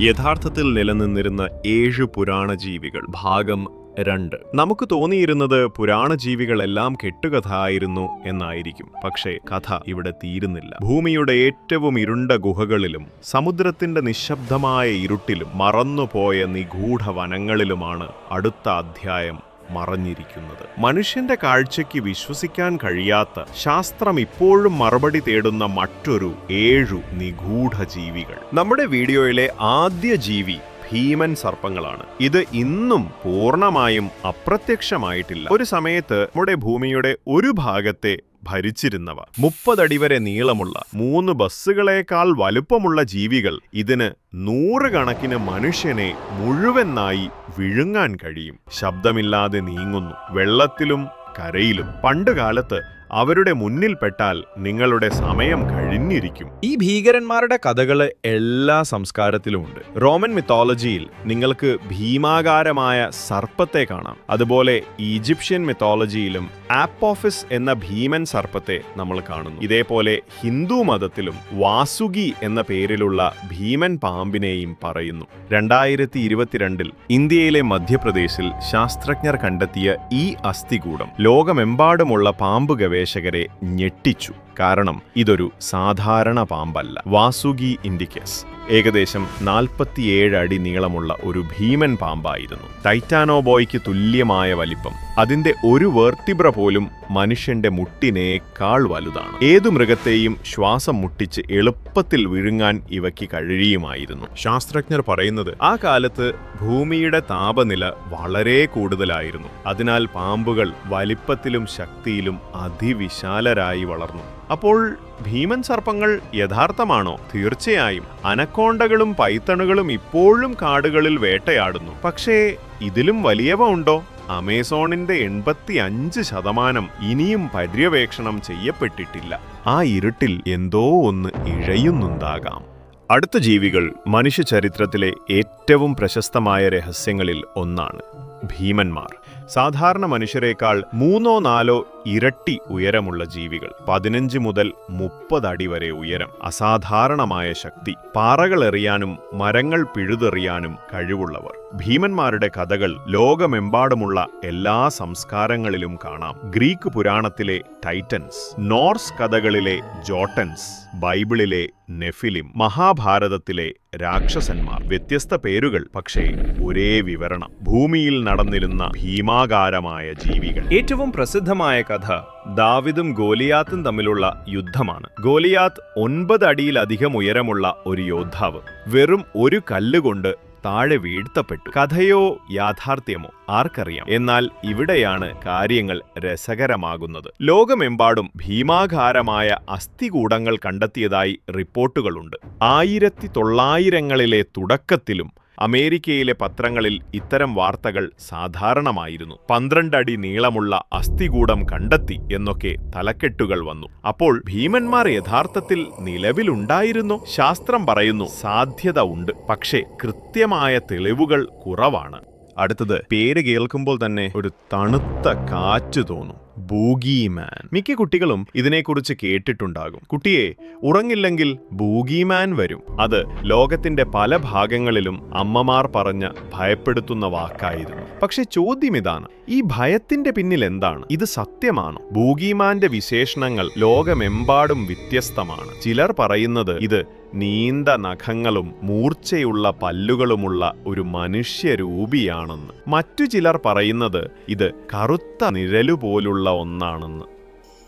യഥാർത്ഥത്തിൽ നിലനിന്നിരുന്ന ഏഴ് പുരാണ ജീവികൾ ഭാഗം രണ്ട്. നമുക്ക് തോന്നിയിരുന്നത് പുരാണ ജീവികളെല്ലാം കെട്ടുകഥ ആയിരുന്നു എന്നായിരിക്കും. പക്ഷേ കഥ ഇവിടെ തീരുന്നില്ല. ഭൂമിയുടെ ഏറ്റവും ഇരുണ്ട ഗുഹകളിലും സമുദ്രത്തിന്റെ നിശബ്ദമായ ഇരുട്ടിലും മറന്നുപോയ നിഗൂഢ വനങ്ങളിലുമാണ് അടുത്ത അധ്യായം മറഞ്ഞിരിക്കുന്നത്. മനുഷ്യന്റെ കാഴ്ചയ്ക്ക് വിശ്വസിക്കാൻ കഴിയാത്ത ശാസ്ത്രം ഇപ്പോഴും മറുപടി തേടുന്ന മറ്റൊരു ഏഴു നിഗൂഢ ജീവികൾ. നമ്മുടെ വീഡിയോയിലെ ആദ്യ ജീവി ഭീമൻ സർപ്പങ്ങളാണ്. ഇത് ഇന്നും പൂർണമായും അപ്രത്യക്ഷമായിട്ടില്ല. ഒരു സമയത്ത് നമ്മുടെ ഭൂമിയുടെ ഒരു ഭാഗത്തെ ഭരിച്ചിരുന്നവ. മുപ്പതടി വരെ നീളമുള്ള മൂന്ന് ബസ്സുകളേക്കാൾ വലുപ്പമുള്ള ജീവികൾ ഇതിന് നൂറുകണക്കിന് മനുഷ്യനെ മുഴുവനായി വിഴുങ്ങാൻ കഴിയും. ശബ്ദമില്ലാതെ നീങ്ങുന്നു. വെള്ളത്തിലും കരയിലും. പണ്ടുകാലത്ത് അവരുടെ മുന്നിൽപ്പെട്ടാൽ നിങ്ങളുടെ സമയം കഴിഞ്ഞിരിക്കും. ഈ ഭീകരന്മാരുടെ കഥകൾ എല്ലാ സംസ്കാരത്തിലുമുണ്ട് റോമൻ മിത്തോളജിയിൽ നിങ്ങൾക്ക് ഭീമാകാരമായ സർപ്പത്തെ കാണാം. അതുപോലെ ഈജിപ്ഷ്യൻ മിത്തോളജിയിലും ആപ്പോഫിസ് എന്ന ഭീമൻ സർപ്പത്തെ നമ്മൾ കാണുന്നു. ഇതേപോലെ ഹിന്ദു മതത്തിലും വാസുകി എന്ന പേരിലുള്ള ഭീമൻ പാമ്പിനെയും പറയുന്നു. രണ്ടായിരത്തി ഇരുപത്തിരണ്ടിൽ ഇന്ത്യയിലെ മധ്യപ്രദേശിൽ ശാസ്ത്രജ്ഞർ കണ്ടെത്തിയ ഈ അസ്ഥികൂടം ലോകമെമ്പാടുമുള്ള പാമ്പ് ഗവേഷകരെ ഞെട്ടിച്ചു കാരണം ഇതൊരു സാധാരണ പാമ്പല്ല. വാസുകി ഇൻഡിക്കസ്. ഏകദേശം നാൽപ്പത്തിയേഴ് അടി നീളമുള്ള ഒരു ഭീമൻ പാമ്പായിരുന്നു. ടൈറ്റാനോബോയ്ക്ക് തുല്യമായ വലിപ്പം. അതിന്റെ ഒരു വേർത്തിബ്ര പോലും മനുഷ്യന്റെ മുട്ടിനേക്കാൾ വലുതാണ്. ഏതു മൃഗത്തെയും ശ്വാസം മുട്ടിച്ച് എളുപ്പത്തിൽ വിഴുങ്ങാൻ ഇവയ്ക്ക് കഴിയുമായിരുന്നു. ശാസ്ത്രജ്ഞർ പറയുന്നത് ആ കാലത്ത് ഭൂമിയുടെ താപനില വളരെ കൂടുതലായിരുന്നു. അതിനാൽ പാമ്പുകൾ വലിപ്പത്തിലും ശക്തിയിലും അതിവിശാലരായി വളർന്നു. അപ്പോൾ ഭീമൻ സർപ്പങ്ങൾ യഥാർത്ഥമാണോ? തീർച്ചയായും. അനക്കോണ്ടകളും പൈത്തണുകളും ഇപ്പോഴും കാടുകളിൽ വേട്ടയാടുന്നു. പക്ഷേ ഇതിലും വലിയവ ഉണ്ടോ? അമേസോണിന്റെ എൺപത്തി അഞ്ച് ശതമാനം ഇനിയും പര്യവേക്ഷണം ചെയ്യപ്പെട്ടിട്ടില്ല. ആ ഇരുട്ടിൽ എന്തോ ഒന്ന് ഇഴയുന്നുണ്ടാകാം. അടുത്ത ജീവികൾ മനുഷ്യ ചരിത്രത്തിലെ ഏറ്റവും പ്രശസ്തമായ രഹസ്യങ്ങളിൽ ഒന്നാണ് ഭീമന്മാർ. സാധാരണ മനുഷ്യരെക്കാൾ മൂന്നോ നാലോ ഇരട്ടി ഉയരമുള്ള ജീവികൾ. പതിനഞ്ച് മുതൽ മുപ്പത് അടി വരെ ഉയരം. അസാധാരണമായ ശക്തി. പാറകളെറിയാനും മരങ്ങൾ പിഴുതെറിയാനും കഴിവുള്ളവർ. ഭീമന്മാരുടെ കഥകൾ ലോകമെമ്പാടുമുള്ള എല്ലാ സംസ്കാരങ്ങളിലും കാണാം. ഗ്രീക്ക് പുരാണത്തിലെ ടൈറ്റൻസ് നോർസ് കഥകളിലെ ജോട്ടൻസ് ബൈബിളിലെ നെഫിലിം മഹാഭാരതത്തിലെ രാക്ഷസന്മാർ. വ്യത്യസ്ത പേരുകൾ പക്ഷേ ഒരേ വിവരണം. ഭൂമിയിൽ നടന്നിരുന്ന ഭീമാകാരമായ ജീവികൾ. ഏറ്റവും പ്രസിദ്ധമായ കഥ ദാവിദും ഗോലിയാത്തും തമ്മിലുള്ള യുദ്ധമാണ്. ഗോലിയാത്ത് ഒൻപത് അടിയിലധികം ഉയരമുള്ള ഒരു യോദ്ധാവ്. വെറും ഒരു കല്ലുകൊണ്ട് താഴെ വീഴ്ത്തപ്പെട്ടു. കഥയോ യാഥാർത്ഥ്യമോ ആർക്കറിയാം. എന്നാൽ ഇവിടെയാണ് കാര്യങ്ങൾ രസകരമാകുന്നത്. ലോകമെമ്പാടും ഭീമാകാരമായ അസ്ഥികൂടങ്ങൾ കണ്ടെത്തിയതായി റിപ്പോർട്ടുകളുണ്ട്. ആയിരത്തി തൊള്ളായിരങ്ങളിലെ തുടക്കത്തിലും അമേരിക്കയിലെ പത്രങ്ങളിൽ ഇത്തരം വാർത്തകൾ സാധാരണമായിരുന്നു. പന്ത്രണ്ടടി നീളമുള്ള അസ്ഥികൂടം കണ്ടെത്തി എന്നൊക്കെ തലക്കെട്ടുകൾ വന്നു. അപ്പോൾ ഭീമന്മാർ യഥാർത്ഥത്തിൽ നിലവിലുണ്ടായിരുന്നു? ശാസ്ത്രം പറയുന്നു സാധ്യത ഉണ്ട് പക്ഷേ കൃത്യമായ തെളിവുകൾ കുറവാണ്. അടുത്തത് പേര് കേൾക്കുമ്പോൾ തന്നെ ഒരു തണുത്ത കാറ്റ് തോന്നും. ബൂഗിമാൻ. മിക്ക കുട്ടികളും ഇതിനെക്കുറിച്ച് കേട്ടിട്ടുണ്ടാകും. കുട്ടിയെ ഉറങ്ങില്ലെങ്കിൽ ബൂഗിമാൻ വരും. അത് ലോകത്തിന്റെ പല ഭാഗങ്ങളിലും അമ്മമാർ പറഞ്ഞ ഭയപ്പെടുത്തുന്ന വാക്കായിരുന്നു. പക്ഷെ ചോദ്യം ഇതാണ് ഈ ഭയത്തിന്റെ പിന്നിൽ എന്താണ്? ഇത് സത്യമാണോ? ബൂഗിമാന്റെ വിശേഷണങ്ങൾ ലോകമെമ്പാടും വ്യത്യസ്തമാണ്. ചിലർ പറയുന്നത് ഇത് നീന്ത നഖങ്ങളും മൂർച്ചയുള്ള പല്ലുകളുമുള്ള ഒരു മനുഷ്യരൂപിയാണെന്ന്. മറ്റു ചിലർ പറയുന്നത് ഇത് കറുത്ത നിഴലു പോലുള്ള ഒന്നാണെന്ന്.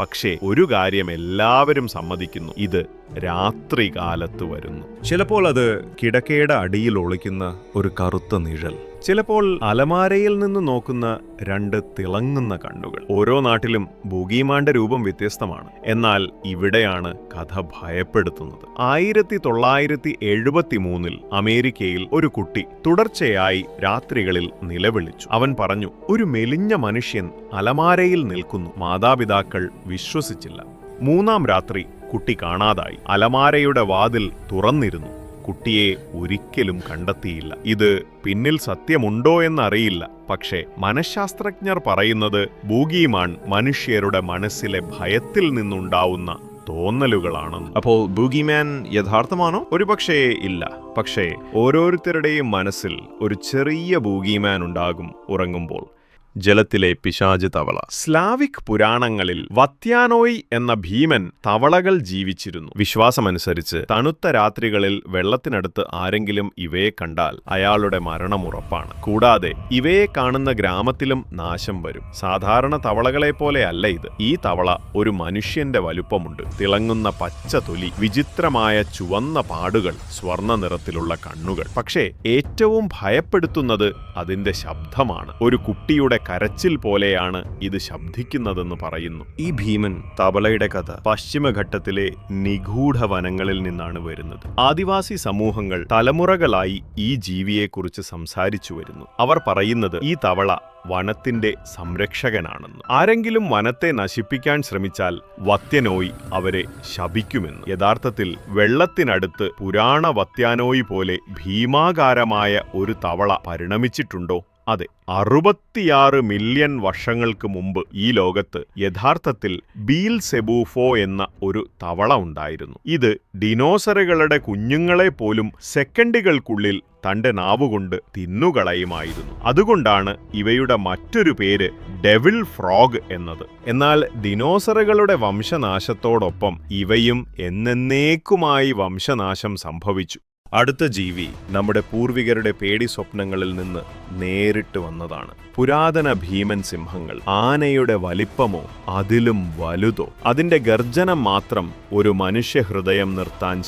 പക്ഷേ ഒരു കാര്യം എല്ലാവരും സമ്മതിക്കുന്നു. ഇത് രാത്രികാലത്ത് വരുന്നു. ചിലപ്പോൾ അത് കിടക്കയുടെ അടിയിൽ ഒളിക്കുന്ന ഒരു കറുത്ത നിഴൽ. ചിലപ്പോൾ അലമാരയിൽ നിന്ന് നോക്കുന്ന രണ്ട് തിളങ്ങുന്ന കണ്ണുകൾ. ഓരോ നാട്ടിലും ബുഗീമാന്റെ രൂപം വ്യത്യസ്തമാണ്. എന്നാൽ ഇവിടെയാണ് കഥ ഭയപ്പെടുത്തുന്നത്. ആയിരത്തി തൊള്ളായിരത്തി എഴുപത്തി മൂന്നിൽ അമേരിക്കയിൽ ഒരു കുട്ടി തുടർച്ചയായി രാത്രികളിൽ നിലവിളിച്ചു. അവൻ പറഞ്ഞു ഒരു മെലിഞ്ഞ മനുഷ്യൻ അലമാരയിൽ നിൽക്കുന്നു. മാതാപിതാക്കൾ വിശ്വസിച്ചില്ല. മൂന്നാം രാത്രി കുട്ടി കാണാതായി. അലമാരയുടെ വാതിൽ തുറന്നിരുന്നു. കുട്ടിയെ ഒരിക്കലും കണ്ടെത്തിയില്ല. ഇത് പിന്നിൽ സത്യമുണ്ടോ എന്നറിയില്ല. പക്ഷേ മനഃശാസ്ത്രജ്ഞർ പറയുന്നത് ബൂഗിമാൻ മനുഷ്യരുടെ മനസ്സിലെ ഭയത്തിൽ നിന്നുണ്ടാവുന്ന തോന്നലുകളാണ് അപ്പോൾ ബൂഗിമാൻ യഥാർത്ഥമാണോ? ഒരു പക്ഷേ ഇല്ല. പക്ഷേ ഓരോരുത്തരുടെയും മനസ്സിൽ ഒരു ചെറിയ ബൂഗിമാൻ ഉണ്ടാകും ഉറങ്ങുമ്പോൾ. ജലത്തിലെ പിശാജ് തവള. സ്ലാവിക് പുരാണങ്ങളിൽ വത്യാനോയ് എന്ന ഭീമൻ തവളകൾ ജീവിച്ചിരുന്നു. വിശ്വാസമനുസരിച്ച് തണുത്ത രാത്രികളിൽ വെള്ളത്തിനടുത്ത് ആരെങ്കിലും ഇവയെ കണ്ടാൽ അയാളുടെ മരണം ഉറപ്പാണ്. കൂടാതെ ഇവയെ കാണുന്ന ഗ്രാമത്തിലും നാശം വരും. സാധാരണ തവളകളെ പോലെ അല്ല ഇത്. ഈ തവള ഒരു മനുഷ്യന്റെ വലുപ്പമുണ്ട്. തിളങ്ങുന്ന പച്ച തൊലി വിചിത്രമായ ചുവന്ന പാടുകൾ സ്വർണ നിറത്തിലുള്ള കണ്ണുകൾ. പക്ഷേ ഏറ്റവും ഭയപ്പെടുത്തുന്നത് അതിന്റെ ശബ്ദമാണ്. ഒരു കുട്ടിയുടെ കരച്ചിൽ പോലെയാണ് ഇത് ശബ്ദിക്കുന്നതെന്ന് പറയുന്നു. ഈ ഭീമൻ തബലയുടെ കഥ പശ്ചിമഘട്ടത്തിലെ നിഗൂഢ വനങ്ങളിൽ നിന്നാണ് വരുന്നത്. ആദിവാസി സമൂഹങ്ങൾ തലമുറകളായി ഈ ജീവിയെക്കുറിച്ച് സംസാരിച്ചു വരുന്നു. അവർ പറയുന്നത് ഈ തവള വനത്തിന്റെ സംരക്ഷകനാണെന്ന്. ആരെങ്കിലും വനത്തെ നശിപ്പിക്കാൻ ശ്രമിച്ചാൽ വത്യനോയി അവരെ ശപിക്കുമെന്ന്. യഥാർത്ഥത്തിൽ വെള്ളത്തിനടുത്ത് പുരാണ വത്യാനോയി പോലെ ഭീമാകാരമായ ഒരു തവള പരിണമിച്ചിട്ടുണ്ടോ? അതെ അറുപത്തിയാറ് മില്യൺ വർഷങ്ങൾക്ക് മുമ്പ് ഈ ലോകത്ത് യഥാർത്ഥത്തിൽ ബീൽ സെബൂഫോ എന്ന ഒരു തവള ഉണ്ടായിരുന്നു. ഇത് ഡിനോസറുകളുടെ കുഞ്ഞുങ്ങളെ പോലും സെക്കൻഡുകൾക്കുള്ളിൽ തന്റെ നാവുകൊണ്ട് തിന്നുകളയുമായിരുന്നു. അതുകൊണ്ടാണ് ഇവയുടെ മറ്റൊരു പേര് ഡെവിൽ ഫ്രോഗ് എന്നത്. എന്നാൽ ഡിനോസറുകളുടെ വംശനാശത്തോടൊപ്പം ഇവയും എന്നേക്കുമായി വംശനാശം സംഭവിച്ചു. അടുത്ത ജീവി നമ്മുടെ പൂർവികരുടെ പേടി സ്വപ്നങ്ങളിൽ നിന്ന് നേരിട്ട് വന്നതാണ്. പുരാതന ഭീമൻ സിംഹങ്ങൾ ആനയുടെ വലിപ്പമോ അതിലും വലുതോ. അതിന്റെ ഗർജനം മാത്രം ഒരു മനുഷ്യഹൃദയം നിർത്താൻ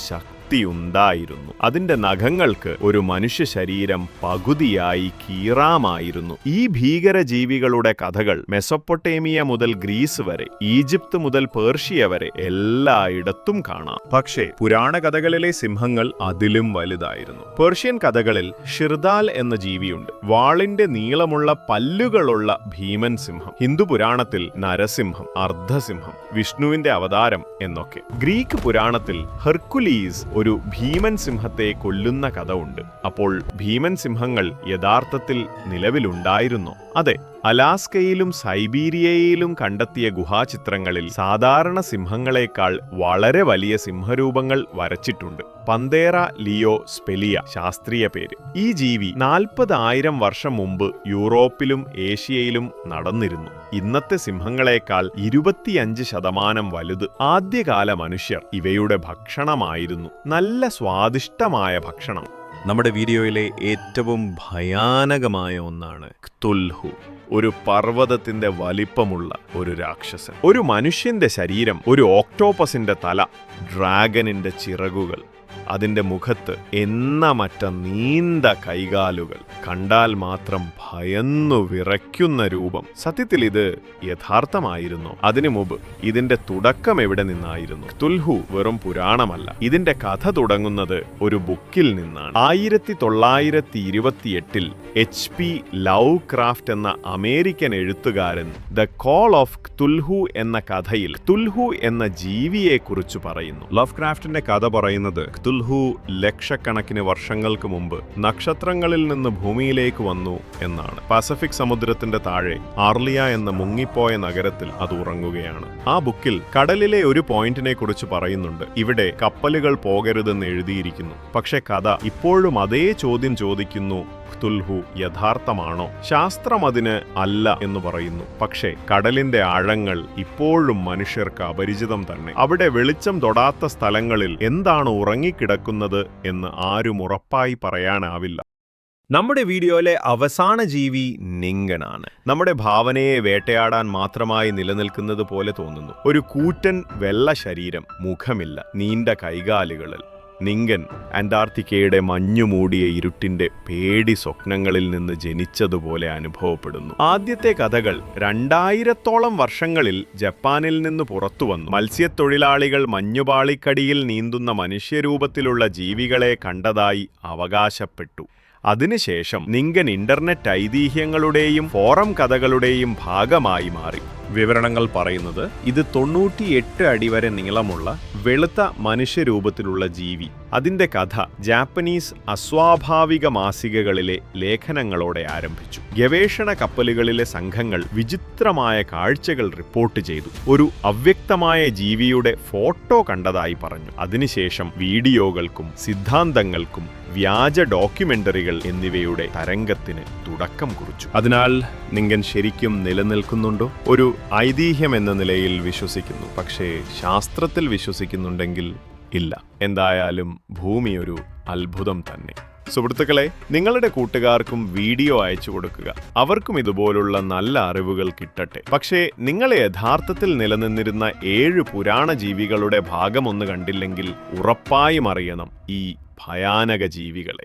ശക്തിയുണ്ടായിരുന്നു. അതിന്റെ നഖങ്ങൾക്ക് ഒരു മനുഷ്യ ശരീരം പകുതിയായി കീറാമായിരുന്നു. ഈ ഭീകരജീവികളുടെ കഥകൾ മെസൊപ്പൊട്ടേമിയ മുതൽ ഗ്രീസ് വരെ ഈജിപ്ത് മുതൽ പേർഷ്യ വരെ എല്ലായിടത്തും കാണാം. പക്ഷേ പുരാണ കഥകളിലെ സിംഹങ്ങൾ അതിലും വലുതായിരുന്നു. പേർഷ്യൻ കഥകളിൽ ഷിർദാൽ എന്ന ജീവിയുണ്ട്. വാളിന്റെ നീളമുള്ള പല്ലുകളുള്ള ഭീമൻ സിംഹം ഹിന്ദു പുരാണത്തിൽ നരസിംഹം അർദ്ധസിംഹം വിഷ്ണുവിന്റെ അവതാരം എന്നൊക്കെ. ഗ്രീക്ക് പുരാണത്തിൽ ഹെർക്കുലീസ് ഒരു ഭീമൻ സിംഹത്തെ കൊല്ലുന്ന കഥ ഉണ്ട്. അപ്പോൾ ഭീമൻ സിംഹങ്ങൾ യഥാർത്ഥത്തിൽ നിലവിലുണ്ടായിരുന്നു. അതെ അലാസ്കയിലും സൈബീരിയയിലും കണ്ടെത്തിയ ഗുഹാചിത്രങ്ങളിൽ സാധാരണ സിംഹങ്ങളെക്കാൾ വളരെ വലിയ സിംഹരൂപങ്ങൾ വരച്ചിട്ടുണ്ട്. പന്തേറ ലിയോ സ്പെലിയ ശാസ്ത്രീയ പേര്. ഈ ജീവി നാൽപ്പതായിരം വർഷം മുമ്പ് യൂറോപ്പിലും ഏഷ്യയിലും നടന്നിരുന്നു. ഇന്നത്തെ സിംഹങ്ങളെക്കാൾ ഇരുപത്തിയഞ്ച് ശതമാനം വലുത് ആദ്യകാല മനുഷ്യർ ഇവയുടെ ഭക്ഷണമായിരുന്നു. നല്ല സ്വാദിഷ്ടമായ ഭക്ഷണം. നമ്മുടെ വീഡിയോയിലെ ഏറ്റവും ഭയാനകമായ ഒന്നാണ് ക്തുൽഹു ഒരു പർവതത്തിന്റെ വലിപ്പമുള്ള ഒരു രാക്ഷസൻ. ഒരു മനുഷ്യന്റെ ശരീരം ഒരു ഓക്ടോപ്പസിന്റെ തല ഡ്രാഗനിന്റെ ചിറകുകൾ അതിന്റെ മുഖത്ത് എന്ന മറ്റ നീണ്ട കൈകാലുകൾ കണ്ടാൽ മാത്രം ഭയന്നു വിറയ്ക്കുന്ന രൂപം. സത്യത്തിൽ ഇത് യഥാർത്ഥമായിരുന്നു. അതിനു മുമ്പ് ഇതിന്റെ തുടക്കം എവിടെ നിന്നായിരുന്നു? തുൽഹു വെറും പുരാണമല്ല. ഇതിന്റെ കഥ തുടങ്ങുന്നത് ഒരു ബുക്കിൽ നിന്നാണ്. ആയിരത്തി തൊള്ളായിരത്തി ഇരുപത്തിയെട്ടിൽ എച്ച് പി ലവ് ക്രാഫ്റ്റ് എന്ന അമേരിക്കൻ എഴുത്തുകാരൻ ദ കോൾ ഓഫ് തുൽഹു എന്ന കഥയിൽ തുൽഹു എന്ന ജീവിയെക്കുറിച്ച് പറയുന്നു. ലവ് ക്രാഫ്റ്റിന്റെ കഥ പറയുന്നത് തുൽഹു ലക്ഷക്കണക്കിന് വർഷങ്ങൾക്ക് മുമ്പ് നക്ഷത്രങ്ങളിൽ നിന്ന് ഭൂമിയിലേക്ക് വന്നു എന്നാണ്. പസഫിക് സമുദ്രത്തിന്റെ താഴെ ആർലിയ എന്ന മുങ്ങിപ്പോയ നഗരത്തിൽ അത് ഉറങ്ങുകയാണ്. ആ ബുക്കിൽ കടലിലെ ഒരു പോയിന്റിനെ കുറിച്ച് പറയുന്നുണ്ട്. ഇവിടെ കപ്പലുകൾ പോകരുതെന്ന് എഴുതിയിരിക്കുന്നു. പക്ഷെ കഥ ഇപ്പോഴും അതേ ചോദ്യം ചോദിക്കുന്നു തുൽഹു യഥാർത്ഥമാണോ? ശാസ്ത്രം അതിന് അല്ല എന്ന് പറയുന്നു. പക്ഷേ കടലിന്റെ ആഴങ്ങൾ ഇപ്പോഴും മനുഷ്യർക്ക് അപരിചിതം തന്നെ. അവിടെ വെളിച്ചം തൊടാത്ത സ്ഥലങ്ങളിൽ എന്താണ് ഉറങ്ങിക്കിടക്കുന്നത് എന്ന് ആരും ഉറപ്പായി പറയാനാവില്ല. നമ്മുടെ വീഡിയോയിലെ അവസാന ജീവി നിങ്കനാണ് നമ്മുടെ ഭാവനയെ വേട്ടയാടാൻ മാത്രമായി നിലനിൽക്കുന്നത് പോലെ തോന്നുന്നു. ഒരു കൂറ്റൻ വെള്ള ശരീരം മുഖമില്ല നീണ്ട കൈകാലുകളിൽ. നിങ്കൻ അന്റാർട്ടിക്കയുടെ മഞ്ഞുമൂടിയ ഇരുട്ടിന്റെ പേടി സ്വപ്നങ്ങളിൽ നിന്ന് ജനിച്ചതുപോലെ അനുഭവപ്പെടുന്നു. ആദ്യത്തെ കഥകൾ രണ്ടായിരത്തോളം വർഷങ്ങളിൽ ജപ്പാനിൽ നിന്ന് പുറത്തു വന്നു. മത്സ്യത്തൊഴിലാളികൾ മഞ്ഞുപാളിക്കടിയിൽ നീന്തുന്ന മനുഷ്യരൂപത്തിലുള്ള ജീവികളെ കണ്ടതായി അവകാശപ്പെട്ടു. അതിനുശേഷം നിങ്കൻ ഇന്റർനെറ്റ് ഐതിഹ്യങ്ങളുടെയും ഫോറം കഥകളുടെയും ഭാഗമായി മാറി. വിവരണങ്ങൾ പറയുന്നത് ഇത് തൊണ്ണൂറ്റിയെട്ട് അടി വരെ നീളമുള്ള വെളുത്ത മനുഷ്യരൂപത്തിലുള്ള ജീവി. അതിന്റെ കഥ ജാപ്പനീസ് അസ്വാഭാവിക മാസികകളിലെ ലേഖനങ്ങളോടെ ആരംഭിച്ചു. ഗവേഷണ കപ്പലുകളിലെ സംഘങ്ങൾ വിചിത്രമായ കാഴ്ചകൾ റിപ്പോർട്ട് ചെയ്തു. ഒരു അവ്യക്തമായ ജീവിയുടെ ഫോട്ടോ കണ്ടതായി പറഞ്ഞു. അതിനുശേഷം വീഡിയോകൾക്കും സിദ്ധാന്തങ്ങൾക്കും വ്യാജ ഡോക്യുമെന്ററികൾ എന്നിവയുടെ തരംഗത്തിന് തുടക്കം കുറിച്ചു. അതിനാൽ നിങ്ങൻ ശരിക്കും നിലനിൽക്കുന്നുണ്ടോ? ഒരു ഐതിഹ്യം എന്ന നിലയിൽ വിശ്വസിക്കുന്നു. പക്ഷേ ശാസ്ത്രത്തിൽ വിശ്വസിക്കുന്നുണ്ടെങ്കിൽ ഇല്ല. എന്തായാലും ഭൂമി ഒരു അത്ഭുതം തന്നെ. സുഹൃത്തുക്കളെ നിങ്ങളുടെ കൂട്ടുകാർക്കും വീഡിയോ അയച്ചു കൊടുക്കുക. അവർക്കും ഇതുപോലുള്ള നല്ല അറിവുകൾ കിട്ടട്ടെ. പക്ഷേ നിങ്ങൾ യഥാർത്ഥത്തിൽ നിലനിന്നിരുന്ന ഏഴ് പുരാണ ജീവികളുടെ ഭാഗമൊന്ന് കണ്ടില്ലെങ്കിൽ ഉറപ്പായും അറിയണം ഈ ഭയാനക ജീവികളെ.